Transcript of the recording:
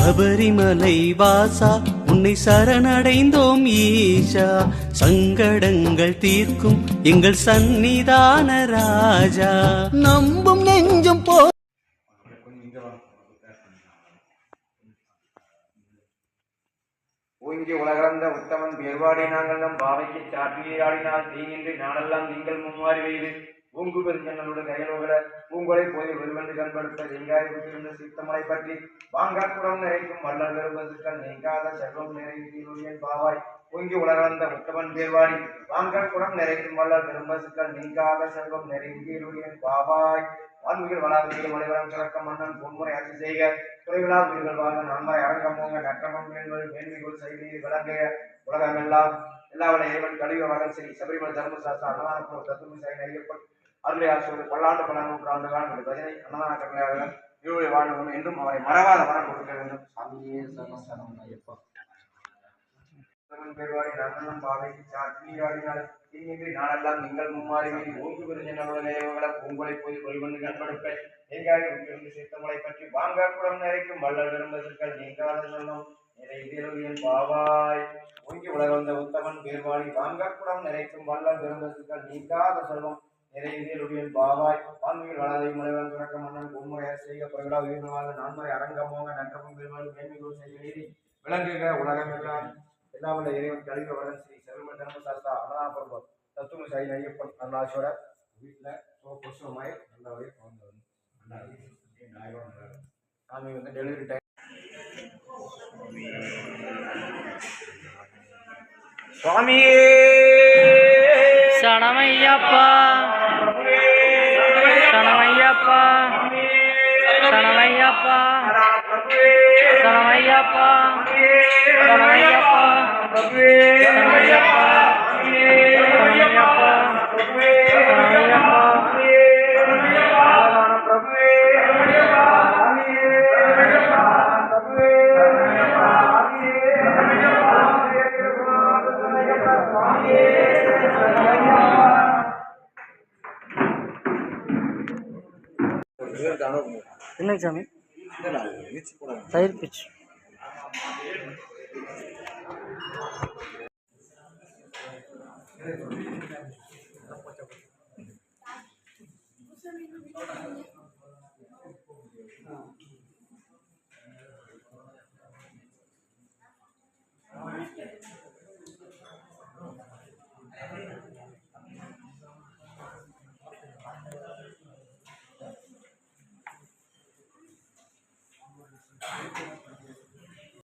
சபரிமலை வாசா உன்னை சரணடைந்தோம் ஈஷா. சங்கடங்கள் தீர்க்கும் எங்கள் சந்நிதான ராஜா. நம்பும் நெஞ்சம் போ ஓங்கி உலகளந்த உத்தமன் பேர்வாடி நாங்கள் நம் பாவைக்கு சாற்றியாடினால் தீங்கின்றி நாடெல்லாம் நீங்கள் மும்மாறி வெய்து பூங்கு பெருஞ்சன்னலோடு கையலோகல பூங்கொலை போய் வெல்வென்று கண்படுத்த நீங்காய் விட்டிருந்த சித்தமலை பற்றி வாங்காக்குடம் நிறைக்கும் வள்ளல் பெரும்பசுக்கள் நீங்காத செல்வம் நிறைந்தீருடன் பாவாய். பொங்கி உலகளந்த முத்தவன் பேர்வாடி வாங்காக்குடம் நிறைக்கும் வள்ளல் பெரும்பசுக்கள் நீங்காத செல்வம் நிறைந்தீருடன் பாவாய். வான்மிகள் வளாகத்தில் மலைவரம் சிறக்க மன்னன் பொன்முறை அரசு செய்க. துறைவிழா உயிர்கள் வாழ்க நன்மறை அரங்கமோங்க நற்றமம் மேன்கள் மேன்மைகள் செய்தி விளங்க. உலகமெல்லாம் எல்லாவற்ற இறைவன் கழிவு வகல் செய். சபரிமலை தர்மசாஸ்திர அன்னதானப்பூர் தத்துவ சாய் ஐயப்பன் அருளை ஆசிரியர் பல்லாண்டு பல நூற்றாண்டு காலம் அன்னதான கட்டளையாக இருவரை வாழணும் என்றும் அவரை மறவாத வரம் கொடுக்க வேண்டும். சாமியே சரணம் சரணம் ஐயப்பா பெருவாடி நன்னனும் பாவைக்கு சாட்சியாடினால் நாளெல்லாம் நீங்கள் மும்மாறி மீறி ஓங்கு விருந்தினருடன் நேரங்கள பூங்கொலை போய் கொள்வந்து கண்படுப்பை விட்டிருந்து சித்தமலை பற்றி வாங்க குடம் நிறைக்கும் வள்ளல் விரும்பதற்கள் நீங்காத சொல்லும் நிறைவேறியன் பாவாய். ஓங்கி உலக வந்த உத்தமன் பேர்வாடி வாங்க குடம் நிறைக்கும் வள்ளல் விரும்பதற்கள் நீங்காத செல்வம் நிறைவேறியன் பாவாய் வான்மையில் வளதை முனைவன் பிறக்க மன்னன் பொன்முறை செய்க பிரகடா உயிர்வாக நான்முறை நன்றமும் பெருமாள் மேன்மைகள் செய்ய நீதி விளங்குக உலகமெல்லாம் எல்லாம் உள்ள இறைவன் கழிவு வளன் ஸ்ரீ சர்வ தர்மசாஸ்தா பருவம் தத்துவ சாய் ஐயப்பன் வீட்டில் சோ புஷ்பமாய் நல்லாவே குழந்தை வந்து சாமி வந்து டெலிவரி டைம் சுவாமியே! சரணமையப்பா Yeah. என்ன சாமி தயிர் பிச்சு Thank you.